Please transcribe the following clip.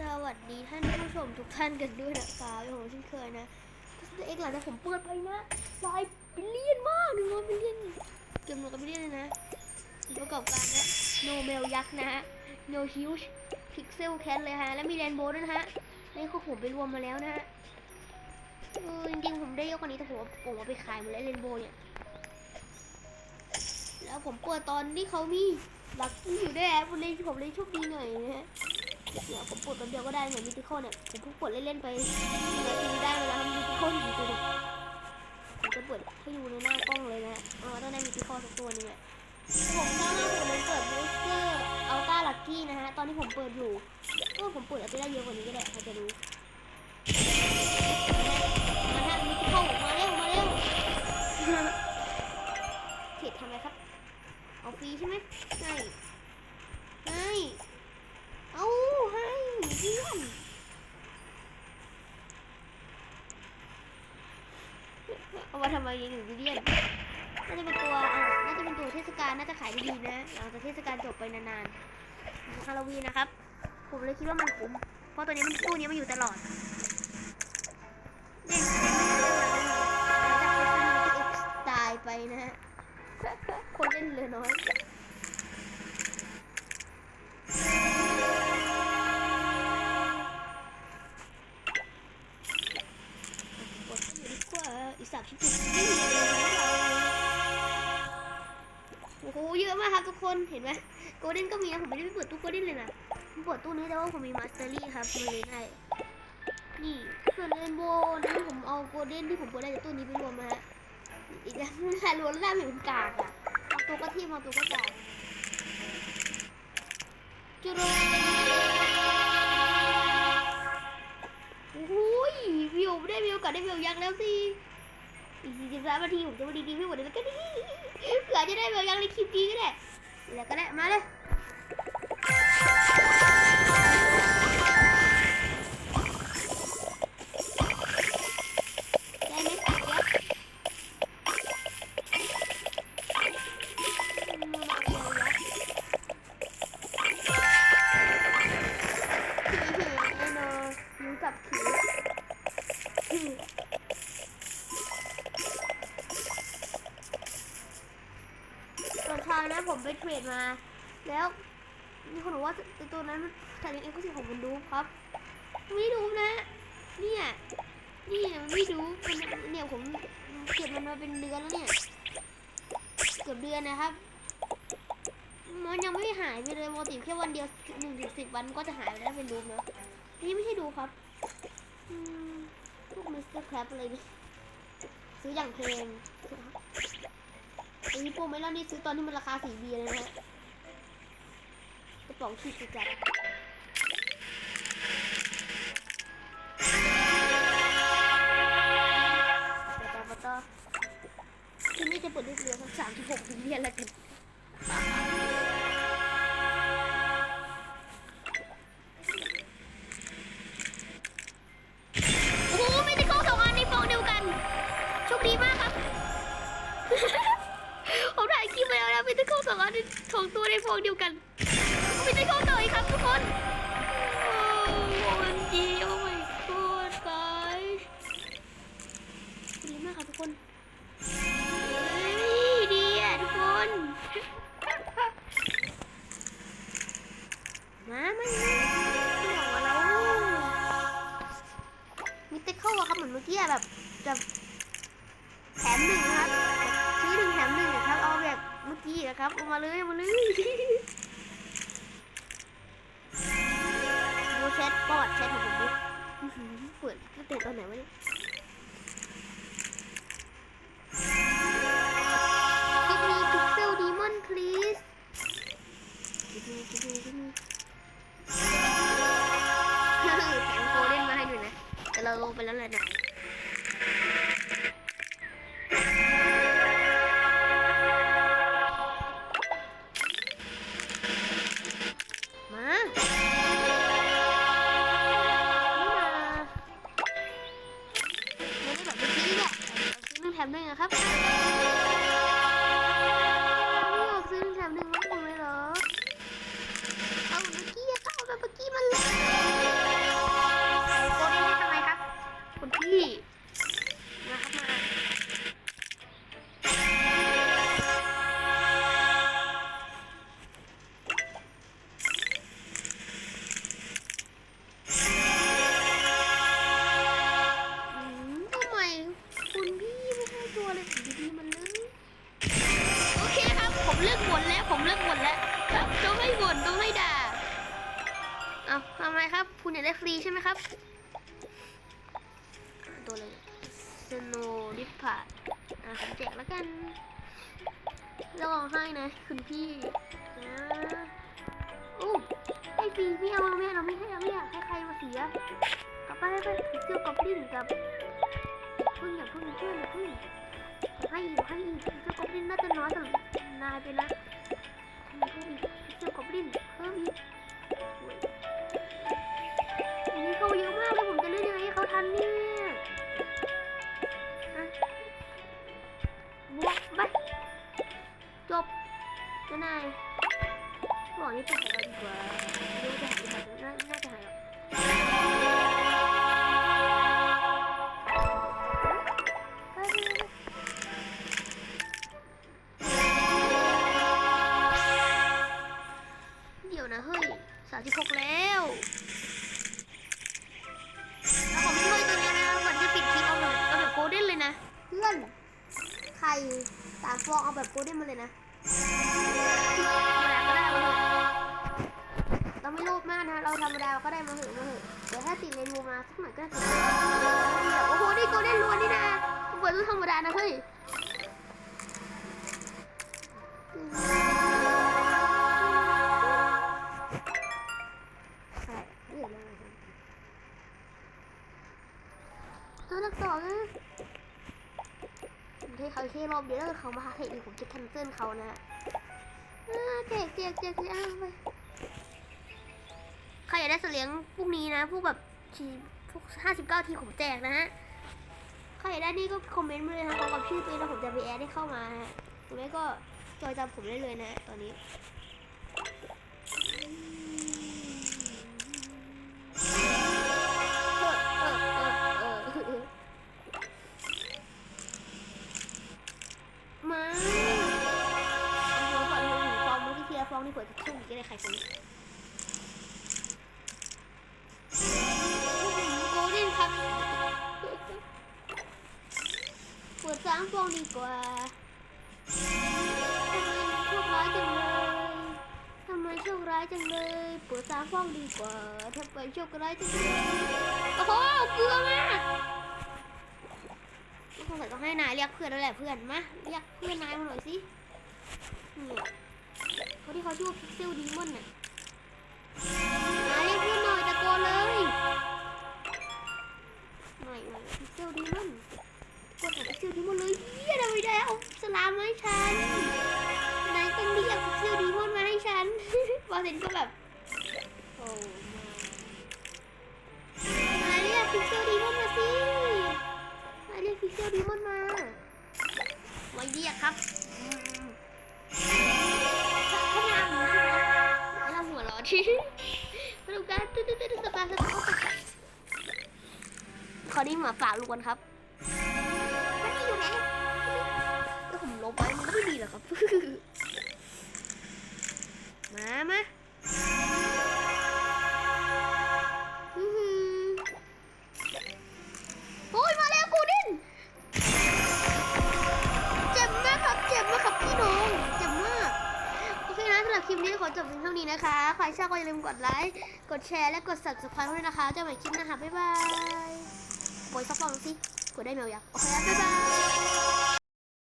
สวัสดีท่านผู้ชมทุกท่านกันด้วยนะครับอย่างผมเช่นเคยนะก็เอ็กหลังจากผมเปิดไปนะลายบิลเลียนมากหนึ่งร้อยบิลเลียนเกือบหนึ่งร้อยบิลเลียนเลยนะประกอบการนะโนเมลยักษ์นะฮะโนฮิวชพิกเซลแคทเลยฮะ แล้วมีแรนโบว์ด้วยนะฮะนี่คือผมไปรวมมาแล้วนะฮะจริงๆผมได้เยอะกว่านี้แต่ผมผมเอาไปขายหมดแล้วเรนโบว์เนี่ยแล้วผมเปิดตอนที่เขามีลักกี้อยู่ด้วยแอปผมเลยผมเลยโชคดีหน่อยนะฮะ เดี๋ยวผมปลดแป๊บเดียวก็ได้เหมือนมิติคอเนี่ยผมเพิ่งปลดเล่นๆไปนาทีได้มาแล้วมิติคออยู่ตัวหนึงผมจะเปิดให้ดูในหน้ากล้องเลยนะเออต้องได้มิติคอสักตัวนึงแหละผมข้างหน้าผมเลยเปิดบูสเตอร์อัลต้าลักกี้นะฮะตอนที่ผมเปิดอยู่ก็ผมเปิดอาไปได้เยอะกว่านี้ก็ได้ใครจะรู้มาฮะมิติคอมาเร็วมาเร็วเขตทำไรครับเอาฟรีใช่ไหมใช่ใช่ เอาให้เพื่อนเอามาทำไมยังอยู่วิเลียนน่าจะเป็นตัวน่าจะเป็นตัวเทศกาลน่าจะขายดีๆนะหลังจากเทศกาลจบไปนานๆฮาโลวีนนะครับ ผมเลยคิดว่ามันคุ้มเพราะตัวนี้มันตู้นี้มันอยู่ตลอดเล่นตายไปนะฮะคนเล่นเหลือน้อย คนเห็นไหมโกลเด้นก็มีนะผมไม่ได้ไปเปิดตู้โกลเด้นเลยนะผมเปิดตู้นี้แต่ว่าผมมีมาสเตอรี่ครับมาเลยได้นี่ส่วนเรนโบว์นั้นผมเอาโกลเด้นที่ผมเปิดได้จากตู้นี้ไปรวมมาฮะอีกแล้วไม่ใช่รวมแล้วได้เป็นกากอะเอาตัวก็ที่มาตัวก็กากจุดโอ้ยวิวได้วิวกับได้วิวยักษ์แล้วสิอีกสี่สิบสามนาทีผมจะมาดีๆไม่หมดเลยแล้วก็ดีเผื่อจะได้วิวยักษ์ในคลิปนี้ก็ได้ แล้วก็ได้มาเลย ตอนเช้านะผมไปเทรดมา แล้วมีคนบอกว่าตัวนั้นถ่ายเอ็กซ์คลูซีฟของมันดูครับ ไม่ดูนะเนี่ยนี่มันไม่ดูเนี่ยผมเก็บมันมาเป็นเดือนแล้วเนี่ยเกือบเดือนนะครับ มันยังไม่หายไปเลยปกติแค่วันเดียวหนึ่งถึงสิบวันก็จะหายไปแล้วเป็นรูเนะนี่ไม่ใช่ดูครับมพวกมิสเตอร์แคปอะไรนี่ซื้ออย่างเพลง อ้ฮิปโปเมลอนนี่ซื้อตอนที่มันราคาสี่เบียร์เลยนะฮะกระป๋องขีดจัดต่อต่อต่อทีนี้จะเปิดด้วยเรือทั้งสามสิบหกเบียร์แล้วกัน ห้องเดียวกันไม่ได้เข้าต่อยครับทุกคน อกี้นะครับเอามาเลยมาเลยดูแชทประวัติแชทของผมดิหือเปิดตั้งแต่ตอนไหนวะเนี่ย ฟรีใช่ไหมครับ ตัวเลยสโนดิพาอะผมแจกแล้วกันแล้วร้องไห้นะคุณพี่นะอู้ให้ฟรีไม่เอาไม่เอาเราไม่ให้เราไม่อยากให้ใครมาเสียกลับไปไปไปเกี่ยวกับดิ้นกับพึ่งอย่าพึ่งเพื่อนอย่าพึ่งให้อีกให้อีกเกี่ยวกับดิ้นน่าจะน้อยสำหรับนายไปนะเพิ่มอีกเกี่ยวกับดิ้นเพิ่มอีก จะนายบอนี่ไปหาเรดีกว่าดูจะหายไปไหนน่าน่าจะหายแล้วไปไปไปเดี๋ยวนะเฮ้ยสามสิบหกแล้วแล้วผมช่วยตัวนี้นะหมือนจะปิดคลิปเอาแบบเอาแบบโกลเด้นเลยนะ เพื่อน ไข่สามฟองเอาแบบโกลเด้นมาเลยนะ ราไม่โลภมากนะเราธรรมดาก็ได้มาเถอะมาเถอะเดี๋ยวถ้าติดเลนโมมาสักหน่อยก็จะโอ้โหนี่โกลเด้นล้วนนี่นะเปิดรุ่นธรรมดานะเฮ้ยใช่เรียกอะไรกันตัวนักต่อนะผมเทเขาแค่รอบเดียวแล้วเขามาหาเทคอีกผมจะแคนเซิลเขานะอ่าแจกแจกแจกแจกไป ใครอยากได้เสลียงพรุ่งนี้นะ พวกแบบทีพวกห้าสิบเก้าทีผมแจกนะฮะ ใครอยากได้นี่ก็คอมเมนต์มาเลยนะพร้อมกับชื่อตัวเองแล้วผมจะไปแอดให้เข้ามาฮะหรือไม่ก็จอยจำผมได้เลยนะ ตอนนี้ ดีกว่าทำไมโชคร้ายจังเลยทำไมโชคร้ายจังเลยปิดสามฟองดีกว่าทำไมโชคร้ายจังเลยโอ้โหเกลือมากสงสัยต้องให้นายเรียกเพื่อนแล้วแหละเพื่อนมาเรียกเพื่อนนายมาหน่อยสิเนี่ยเขาที่เขาชื่อว่าพิกเซลดีมอนน่ะนายเรียกเพื่อนหน่อยตะโกนเลยหน่อยหน่อยพิกเซลดีมอน เซลดีมอนเลยเฮียทำไม่ได้เอาสลามมาให้ฉันนายต้องเรียกพิกเซลดีมอนมาให้ฉันวาเซนก็แบบโอ้นาเรียกพิกเซลดีมอนมาสิมาเรียกพิกเซลดีมอนมามาเรียกครับขนาดนี้ใช่ไหมแล้วเราหัวร้อนที่มาดูกันตึ๊ดตึ๊ดตึ๊ดสปาสปาขอนี่หมาฝากลูกกันครับ นก็ไหรอกครับ มามาอื้อหือโอ้ยมาแล้วกูดิน เจ็บมากครับ เจ็บมากครับพี่น้อง เจ็บมาก โอเคนะสำหรับคลิปนี้ขอจบเพียงเท่านี้นะคะ ใครชอบก็อย่าลืมกดไลค์ กดแชร์ และกด subscribe ด้วยนะคะเจอกันใหม่คลิปหน้าค่ะบ๊ายบายโบยซับฟองสิ กดได้แมวยักษ์โอเคแล้วบ๊ายบาย